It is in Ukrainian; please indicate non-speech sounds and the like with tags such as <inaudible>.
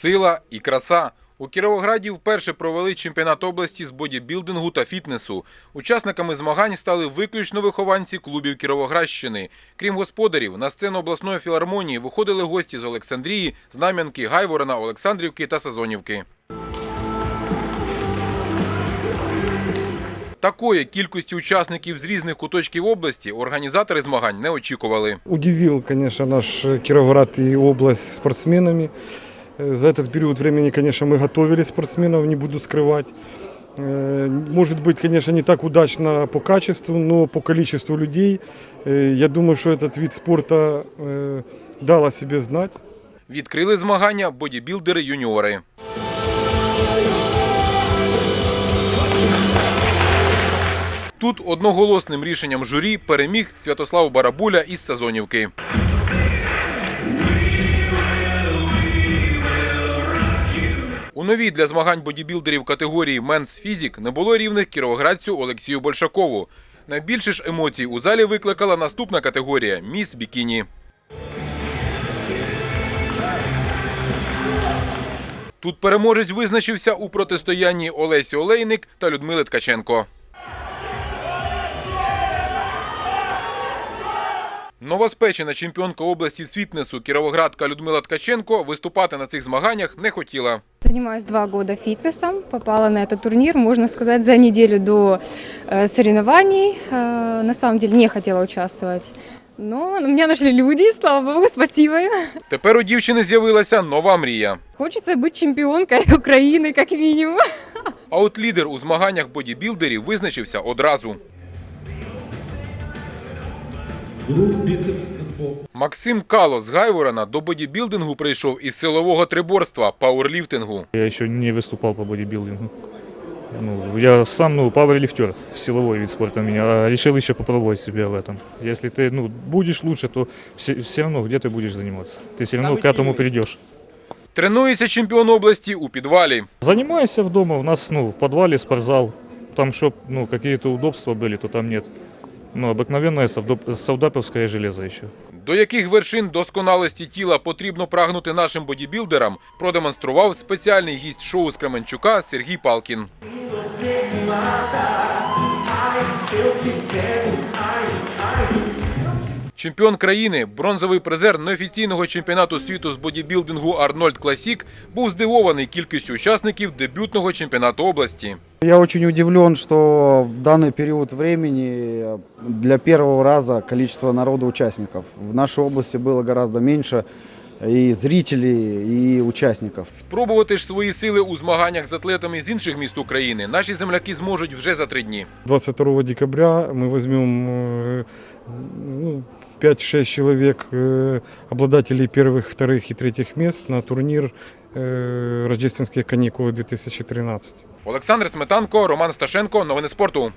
сила і краса. У Кіровограді вперше провели чемпіонат області з бодібілдингу та фітнесу. Учасниками змагань стали виключно вихованці клубів Кіровоградщини. Крім господарів, на сцену обласної філармонії виходили гості з Олександрії, Знам'янки, Гайворона, Олександрівки та Сазонівки. Такої кількості учасників з різних куточків області організатори змагань не очікували. Удивил, конечно, наш Кировоград и область спортсменами. Э, За этот период времени, конечно, мы готовили спортсменов, не буду скрывать. Э, Может быть, конечно, не так удачно по качеству, но по количеству людей, э, я думаю, что этот вид спорта э, дал о себе знать. Відкрили змагання бодібілдери-юніори. Тут одноголосним рішенням журі переміг Святослав Барабуля із Сазонівки. Новій для змагань бодібілдерів категорії Менс Фізік не було рівних кіровоградцю Олексію Большакову. Найбільше ж емоцій у залі викликала наступна категорія Міс Бікіні. Тут переможець визначився у протистоянні Олесі Олейник та Людмили Ткаченко. Новоспечена чемпіонка області з фітнесу Кіровоградка Людмила Ткаченко виступати на цих змаганнях не хотіла. Занимаюсь два года фитнесом. Попала на этот турнир, можно сказать, за неделю до э, соревнований. Э, на самом деле не хотела участвовать. Но меня нашли люди, слава богу, спасибо им. Тепер у дівчини з'явилася нова мрія. Хочется быть чемпионкой Украины, <laughs> как минимум. А от лідер у змаганнях бодібілдерів визначився одразу. Грудь, біцепс з боку. Максим Кало з Гайворона до бодібілдингу прийшов із силового триборства пауерліфтингу. Я еще не выступал по бодибилдингу. Ну, я сам, ну, пауэрлифтер, силовой вид спорта у меня, а решил еще попробовать себя в этом. Если ты, ну, будешь лучше, то все, все равно где ты будешь заниматься. Ты все равно к этому придешь. Тренується чемпіон області у підвалі. Занимаюсь в дома, у нас, ну, в подвале спортзал. Там, чтоб, ну, какие-то удобства были, то там нет. Ну, обыкновенное совдоп- савдаповское железо еще. До яких вершин досконалості тіла потрібно прагнути нашим бодібілдерам, продемонстрував спеціальний гість шоу з Кременчука Сергій Палкін. Чемпіон країни, бронзовий призер неофіційного чемпіонату світу з бодібілдингу Арнольд Класік був здивований кількістю учасників дебютного чемпіонату області. Я очень удивлен, что в данный период времени для первого раза количество народа участников. В нашей области было гораздо меньше и зрителей, и участников. Спробувати ж свої сили у змаганнях з атлетами з інших міст України наші земляки зможуть вже за три дні. 22 декабря мы возьмем э, ну, 5-6 человек, э, обладателей первых, вторых и третьих мест на турнир э, «Рождественские каникулы 2013». Олександр Сметанко, Роман Сташенко. Новини спорту.